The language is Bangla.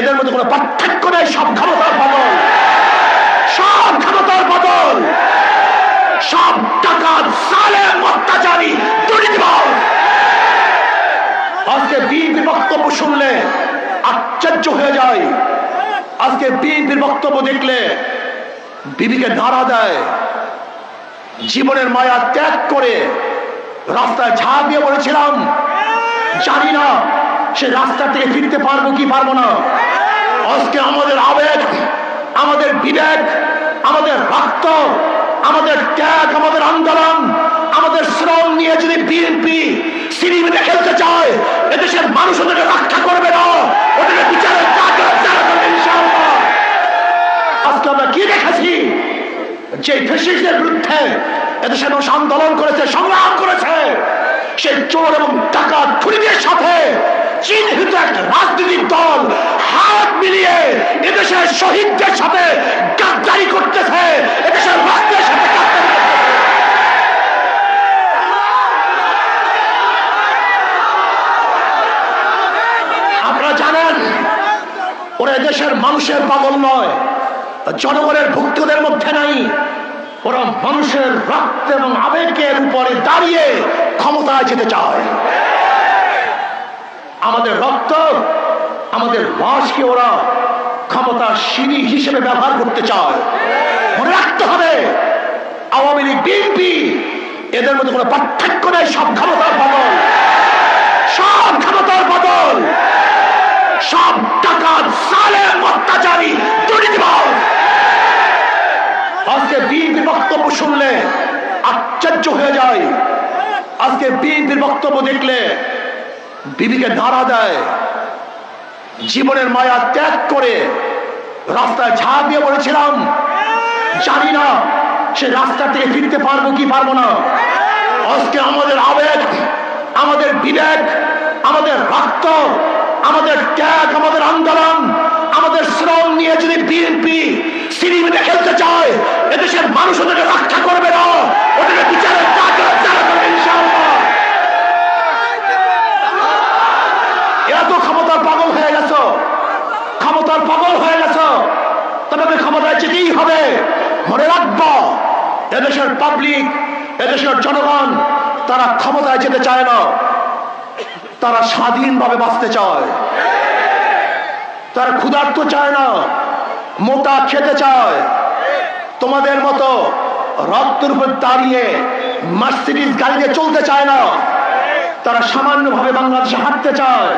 এদের মধ্যে কোনো পার্থক্য নেই, সব ক্ষমতার বদল। সব ক্ষমতার বদল। সব টাকা সালে অত্যাচারী, দুর্নীতিবাজ। আজকে বিএনপির বক্তব্য শুনলে আশ্চর্য হয়ে যায়। আজকে বিএনপির বক্তব্য দেখলে বিবিকে ধারা দেয়। জীবনের মায়া ত্যাগ করে রাস্তায় ঝাঁপ দিয়ে বলেছিলাম, জানি না সে রাস্তা থেকে ফিরতে পারব কি পারব না। আজকে আমাদের আবেগ, আমাদের বিবেক, আমাদের রক্ত, আমাদের ত্যাগ, আমাদের আন্দোলন, আমাদের শ্রম নিয়ে যদি বিএনপি সিনেমিতে খেলতে চায়, এদেশের মানুষ ওদেরকে রক্ষা করবে না। ওদেরকে বিচারের আজকে আমরা কি দেখেছি? যে বিরুদ্ধে এদেশের মানুষ আন্দোলন করেছে, সংগ্রাম করেছে। সেই চোর এবং টাকা খুনিদের সাথে চিহ্নিত একটা এদেশের শহীদদের সাথে গাদ্দারি করতেছে, এদেশের রাষ্ট্রের সাথে আপনারা জানেন, ওরা দেশের মানুষের পাগল নয় জনগণের ভুক্তদের মধ্যে নাই। ওরা মানুষের রক্ত এবং আবেগের উপরে দাঁড়িয়ে ক্ষমতায় যেতে চায়। আমাদের রক্ত, আমাদের লাশকে ওরা ক্ষমতা সিঁড়ি হিসেবে ব্যবহার করতে চায়। মনে রাখতে হবে, আওয়ামী লীগ বিএনপি এদের মধ্যে কোনো পার্থক্য নেই, সব ক্ষমতার বদল। সব ক্ষমতার বদল। সব টাকা সালে অত্যাচারী, দুর্নীতিবাজ। আজকে বিএনপির বক্তব্য শুনলে আশ্চর্য হয়ে যায়। আজকে বিএনপির বক্তব্য দেখলে বিবিকে ধারা দেয়। জীবনের মায়া ত্যাগ করে রাস্তায় ঝাঁপ দিয়ে বলেছিলাম, জানি না সে রাস্তা থেকে ফিরতে পারব কি পারব না। আজকে আমাদের আবেগ, আমাদের বিবেক, আমাদের রক্ত, আমাদের ত্যাগ, আমাদের আন্দোলন, আমাদের শ্রম নিয়ে যদি বিএনপি সিনেমিতে খেলতে চায়, এদেশের মানুষ ওদেরকে রক্ষা করবে না। ওদেরকে বিচারের কাজ করবে এরা তো ক্ষমতার পাগল হয়ে গেছ। ক্ষমতার পাগল ক্ষমতায় যেতেই হবে, মনে রাখব। এদেশের পাবলিক এদেশের জনগণ, তারা ক্ষমতায় যেতে চায় না। তারা স্বাধীনভাবে বাঁচতে চায়। তারা ক্ষুধার্ত চায় না, মোটা খেতে চায়। তোমাদের মতো রক্তের উপর দাঁড়িয়ে মার্সিডিজ গাড়িতে চলতে চায় না। তারা সামান্যভাবে বাংলাদেশে হাঁটতে চায়।